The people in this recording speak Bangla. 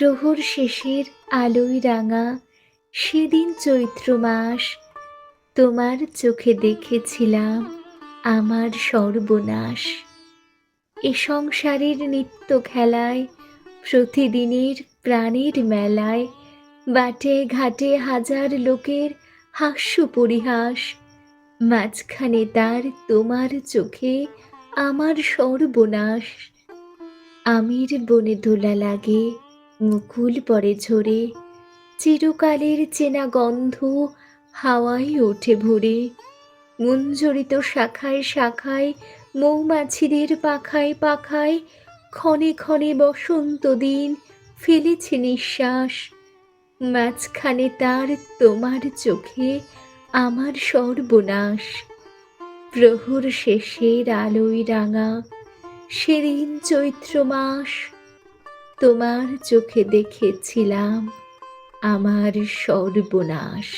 প্রহর শেষের আলোয় রাঙা সেদিন চৈত্র মাস, তোমার চোখে দেখেছিলাম আমার সর্বনাশ। এ সংসারের নিত্য খেলায়, প্রতিদিনের প্রাণের মেলায়, বাটে ঘাটে হাজার লোকের হাস্য পরিহাস, মাঝখানে তার তোমার চোখে আমার সর্বনাশ। আমির বনে দোলা লাগে মুকুল পরে ঝরে, চিরকালের চেনা গন্ধ হাওয়ায় ওঠে ভরে। মুঞ্জরিত শাখায় শাখায়, মৌমাছিদের পাখায় পাখায়, ক্ষণে ক্ষণে বসন্ত দিন ফেলেছে নিঃশ্বাস। মাঝখানে তার তোমার চোখে আমার সর্বনাশ। প্রহর শেষের আলোয় রাঙা, সেদিন চৈত্র মাস তোমার চোখে দেখেছিলাম আমার সর্বনাশ।